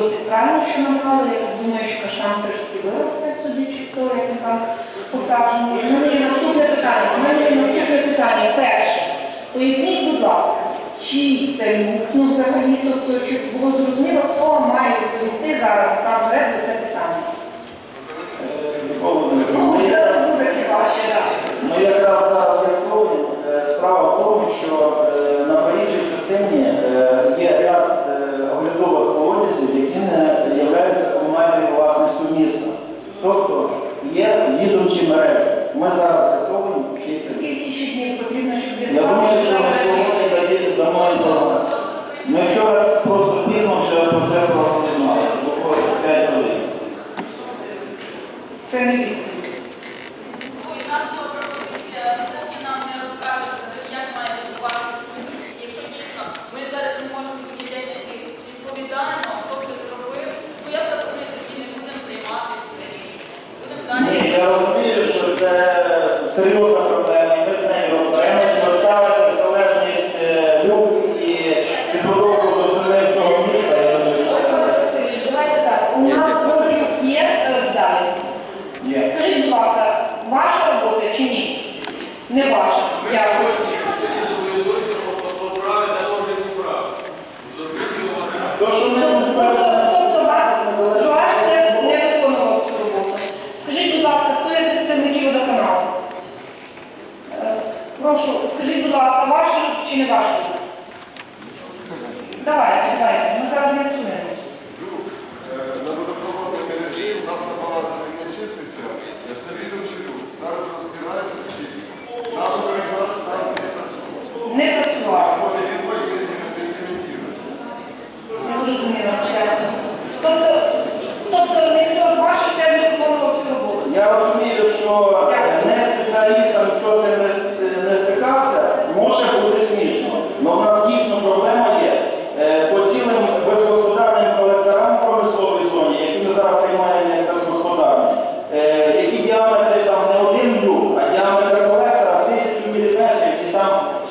досить правильно, що набрали. Я думаю, що шанси що виросте судячи чи хто як ми там посаджені. У мене є наступне питання. У мене є наступне питання. Перше. Поясніть, будь ласка, чий це був, ну взагалі, тобто, щоб було зрозуміло, хто має відповісти зараз сам перед за це питання. Ну, ви зараз будете ваші, так. Ми якраз зараз з'ясовуємо е, справа в тому, що е, на Паріжій частині є їдучі мережі. Ми зараз з'ясовуємо, вчитися. Скільки ще днів потрібно, щоб Я думаю, що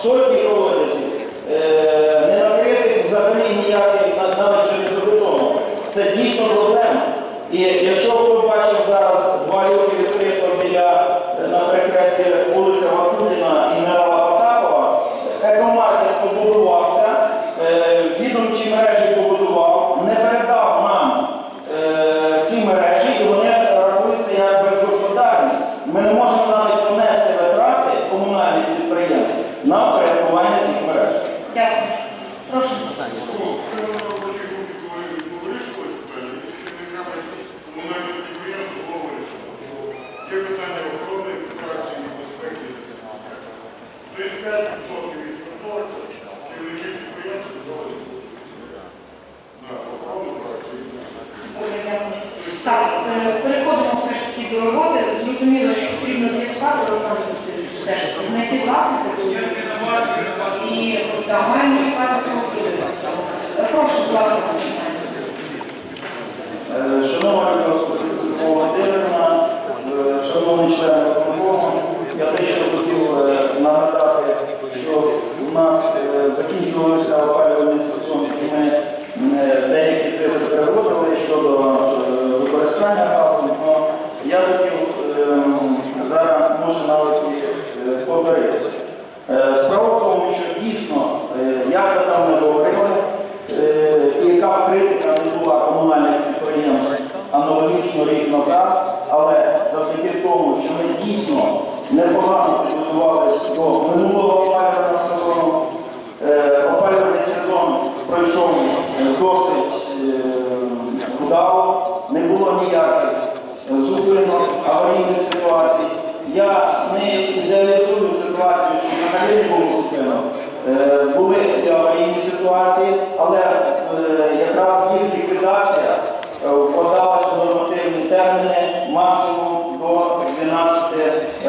所有。члени виконкому. Я дещо хотів е, нагадати, що у нас е, закінчувалися опалювальний сезон, і ми деякі цифри переводили щодо е, використання газу, але я хотів ем, зараз може навіть повторитися. Справа в тому, що дійсно, як би там не говорили, яка критика не була комунальних підприємств аналогічно рік назад, але що ми дійсно непогано підготувалися до минулого опалювального сезону. Е, опалювальний сезон пройшов е, досить е, вдало, не було ніяких зупинок, аварійних ситуацій. Я не ідеалізую ситуацію, що на не було зупинок. Були аварійні ситуації, але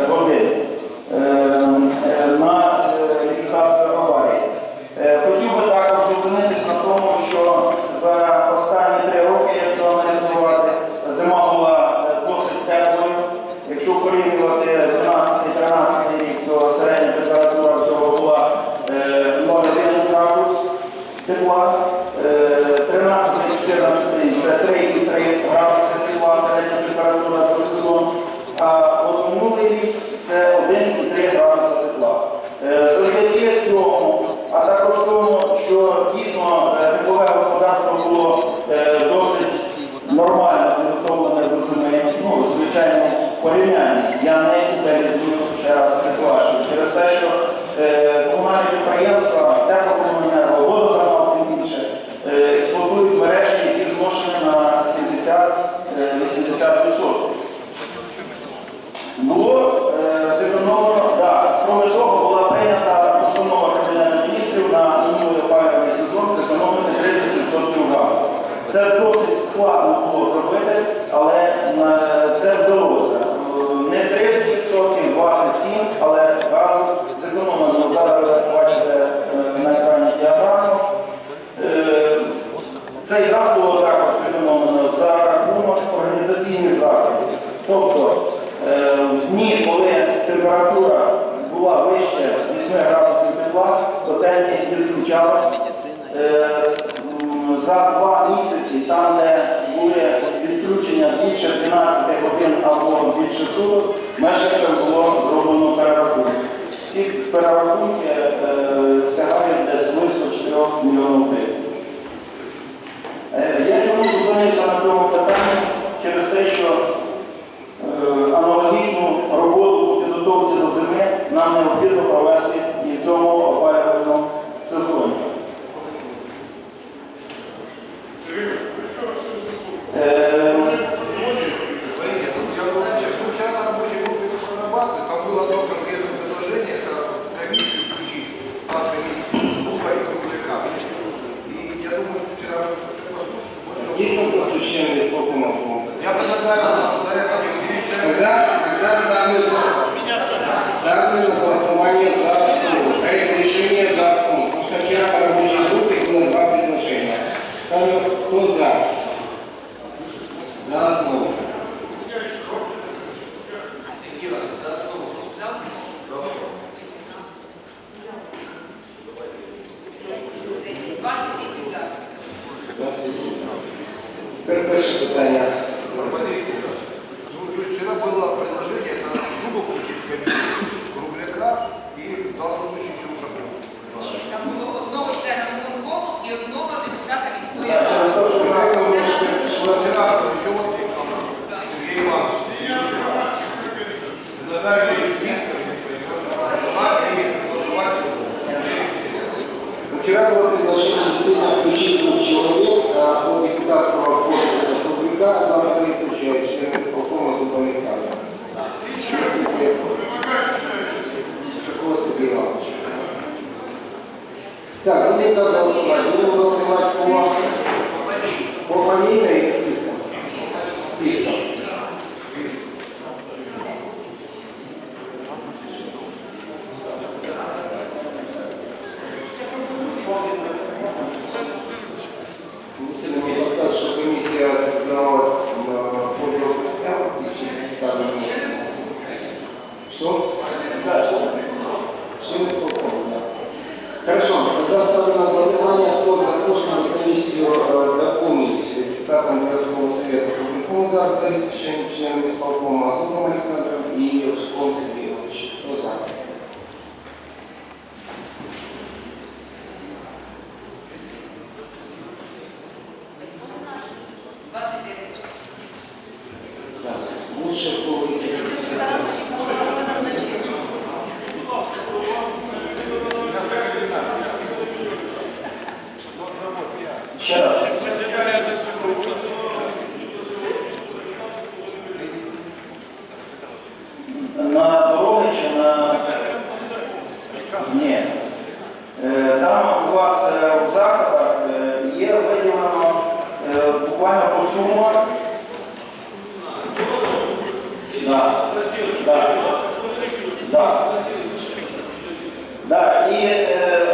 вони на ріках どう。складно було зробити, але на більше 12 годин або більше суток, менше, мешканцям було зроблено перерахунок. Ці перерахунки е, сягають десь близько 4 мільйонів гривень. Е, я чому зупинився на цьому питанні через те, що е, аналогічну роботу у підготовці до зими нам необхідно провести і в цьому перше питання. Вчора було предложення на другу включити комісію Кругляка і дало включити Чушаку. Ні, там було одного члена виконкому і одного депутата міської ради. Вчора прийшов Сергій Іванович. Надалі міста Вчера было предложение действительно включить двух человек по депутатству Так, ну, будемо голосувати. Будемо голосувати по фамілії. Concha Pública. Да. Да. Да. Да. И э,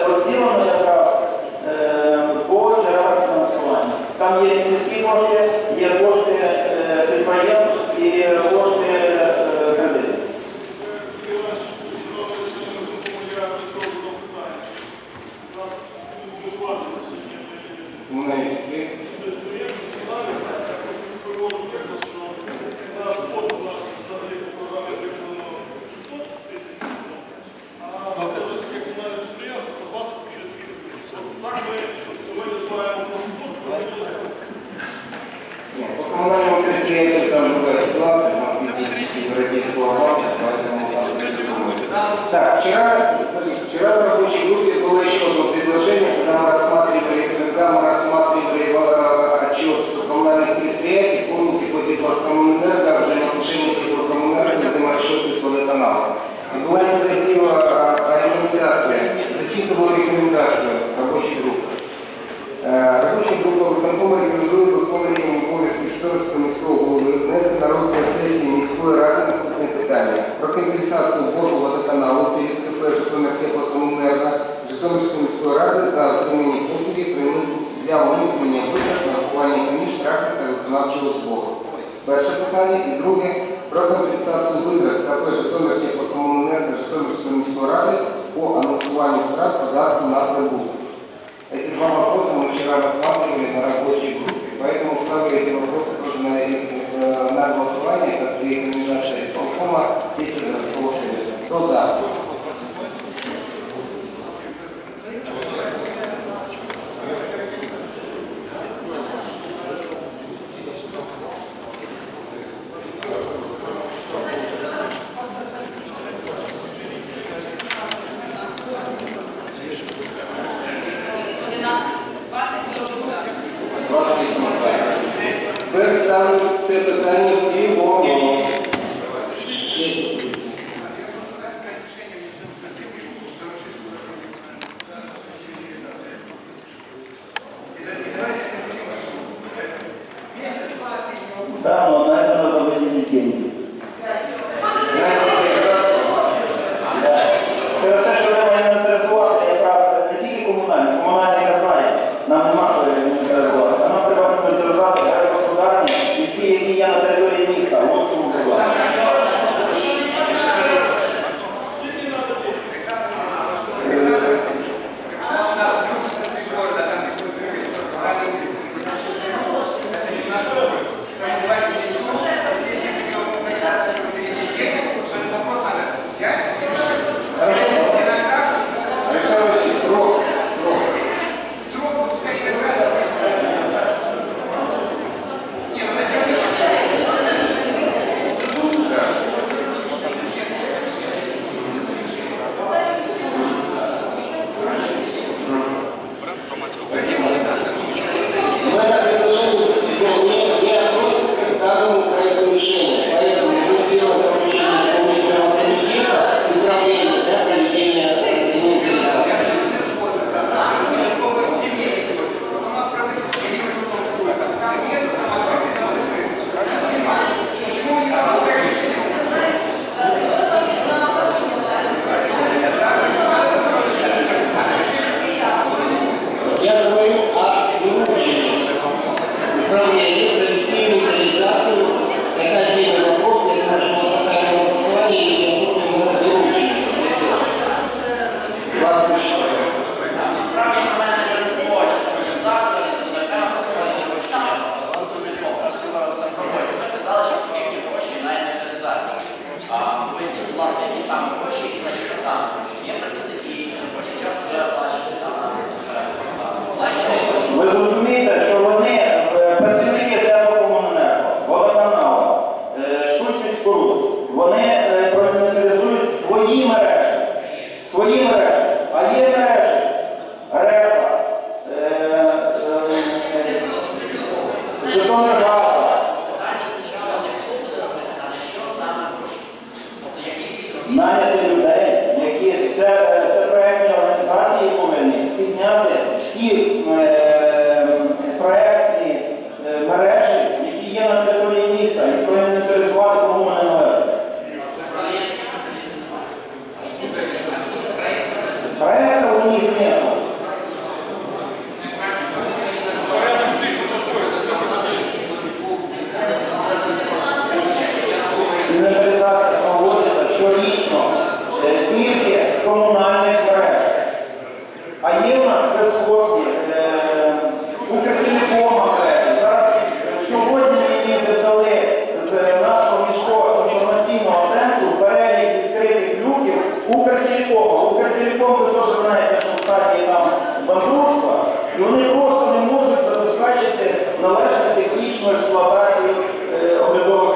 робочі е, групи. Робочі групи виконкома на рабочей группе. Поэтому вставлю эти вопросы тоже на, э, на голосование, как и рекомендация исполкома сессии городского совета. Кто за? Укртелекома. Укртелеком ви теж знаєте, що в стані там банкрутства, і вони просто не можуть забезпечити належну технічну експлуатацію е, облікових